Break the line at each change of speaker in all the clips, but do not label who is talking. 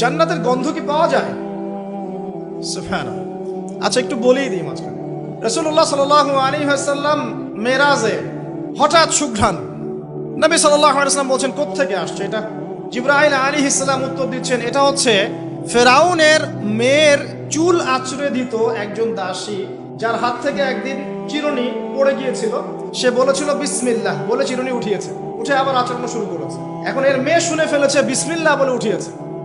জান্নাতের গন্ধ কি পাওয়া যায়? সুফানা আচ্ছা একটু বলেই দিই মাঝখানে। রসুল্লাহ সাল আলী হাসাল্লাম মেরাজে হঠাৎ সুঘ্রাণ। নবী সাল্লাম বলছেন, কোত্থেকে আসছে এটা? জিব্রাহিল আলী ইসলাম উত্তর দিচ্ছেন, এটা হচ্ছে ফেরাউনের মেয়ের চুল আঁচড়ে দিত একজন দাসী, যার হাত থেকে একদিন চিরুনি পড়ে গিয়েছিল। সে বলেছিল, বিসমিল্লাহ। বলে চিরুনি উঠিয়েছে। উঠে আবার আচরণ শুরু করেছে। এখন এর মেয়ে শুনে ফেলেছে, বিসমিল্লাহ বলে উঠিয়েছে।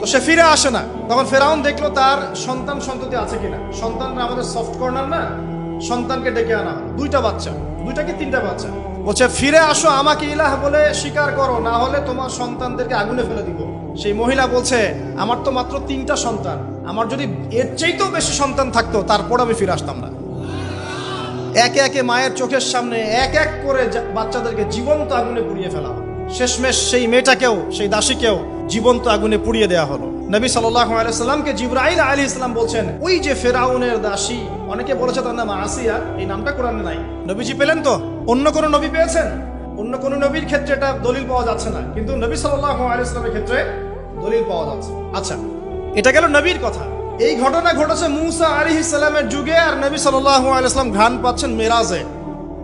তো সে ফিরে আসে না। তখন ফেরাউন দেখল তার সন্তান সন্ততি আছে কিনা। সন্তানরা আমাদের সফট কর্নার না, সন্তানকে ডেকে আনা দুইটা বাচ্চা দুইটা কি তিনটা বাচ্চা। বলছে, ফিরে আসো, আমাকে ইলাহ বলে স্বীকার করো, না হলে তোমার সন্তানদেরকে আগুনে ফেলে দিব। সেই মহিলা বলছে, আমার তো মাত্র তিনটা সন্তান। আমার যদি এর চাইতেও বেশি সন্তান থাকতো, তারপর আমি ফিরে আসতাম না। একে একে মায়ের চোখের সামনে এক এক করে বাচ্চাদেরকে জীবন্ত আগুনে পুড়িয়ে ফেলা শেষমেশ সেই মেয়েটাকেও, সেই দাসীকেও জীবন্ত আগুনে পুড়িয়ে দেওয়া হলো। নবী সাল্লাহ আলাইসাল্লামকে জিব্রাইল আলী ইসলাম বলছেন, ওই যে ফেরাউনের দাসী, অনেকে বলেছে তার নাম আসিয়া, এই নামটা কোরআনে নাই। নবীজি পেলেন তো? অন্য কোনো নবী পেয়েছেন? অন্য কোনো নবীর ক্ষেত্রে এটা দলিল পাওয়া যাচ্ছে না, কিন্তু নবী সাল্লাহ আলাইসলামের ক্ষেত্রে দলিল পাওয়া যাচ্ছে। আচ্ছা এটা গেল নবীর কথা। এই ঘটনা ঘটেছে মুসা আলী ইসলামের যুগে, আর নবী সাল্লাহ আলাইসলাম ঘ্রাণ পাচ্ছেন মেরাজে।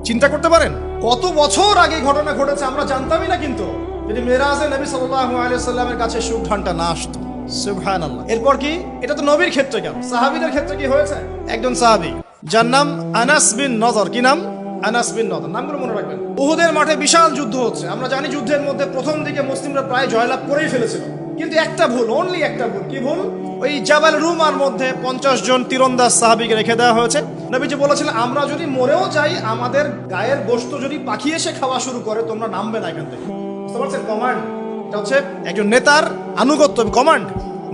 চিন্তা করতে পারেন? কত বছর আগে ঘটনা ঘটেছে আমরা জানতামই না কিন্তু। যদি মেরাজে নবী আলাইসাল্লামের কাছে সুঘ্রাণটা না আসতো এরপর কি? এটা তো নবীর ক্ষেত্রে কেন? সাহাবিদের ক্ষেত্রে কি হয়েছে? একজন সাহাবি, যার নাম আনাস বিন নজর। কি নাম? আনাস বিন নজর। নামগুলো মনে রাখবেন। উহুদের মাঠে বিশাল যুদ্ধ হচ্ছে। আমরা জানি যুদ্ধের মধ্যে প্রথম দিকে মুসলিমরা প্রায় জয়লাভ করেই ফেলেছিল। কিন্তু একটা ভুল অনলি একটা ভুল। কি ভুল? ওই জাবাল রুমার মধ্যে পঞ্চাশ জন তীরন্দাজ সাহাবিকে রেখে দেওয়া হয়েছে। নবীজি বলেছিলেন, আমরা যদি মরেও যাই, আমাদের গায়ের গোস্ত যদি পাখি এসে খাওয়া শুরু করে, তোমরা নামবে না এখান থেকে। কমান্ড এটা হচ্ছে একজন নেতার আনুগত্য। কমান্ড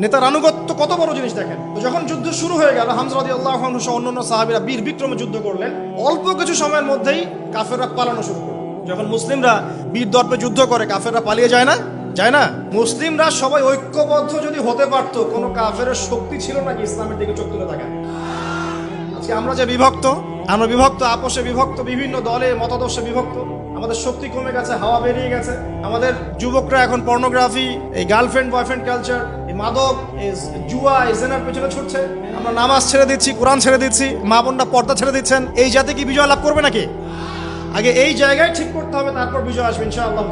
নেতার আনুগত্য কত বড় জিনিস দেখেন। তো যখন যুদ্ধ শুরু হয়ে গেল হামজরাদি আল্লাহ সহ অন্যান্য সাহাবিরা বীর বিক্রমে যুদ্ধ করলেন। অল্প কিছু সময়ের মধ্যেই কাফেররা পালানো শুরু করল। যখন মুসলিমরা বীর দর্পে যুদ্ধ করে, কাফেররা পালিয়ে যায় না যায় না? মুসলিমরা সবাই ঐক্যবদ্ধ যদি হতে পারতো, কোনো কাফের শক্তি ছিল নাকি ইসলামের দিকে চোখ তুলে তাকায়? আজকে আমরা যে বিভক্ত, আমরা বিভক্ত, আপোষে বিভক্ত, বিভিন্ন দলে, মতাদর্শে বিভক্ত, আমাদের শক্তি কমে গেছে, হাওয়া বেরিয়ে গেছে। আমাদের যুবকরা এখন পর্নোগ্রাফি এই গার্লফ্রেন্ড বয়ফ্রেন্ড কালচার এই মাদক জুয়া, এই জেনার পেছনে ছুটছে। আমরা নামাজ ছেড়ে দিচ্ছি, কোরআন ছেড়ে দিচ্ছি, মা বোনরা পর্দা ছেড়ে দিচ্ছেন। এই জাতি কি বিজয় লাভ করবে নাকি? আগে এই জায়গায় ঠিক করতে হবে, তারপর বিজয় আসবে, ইনশাআল্লাহ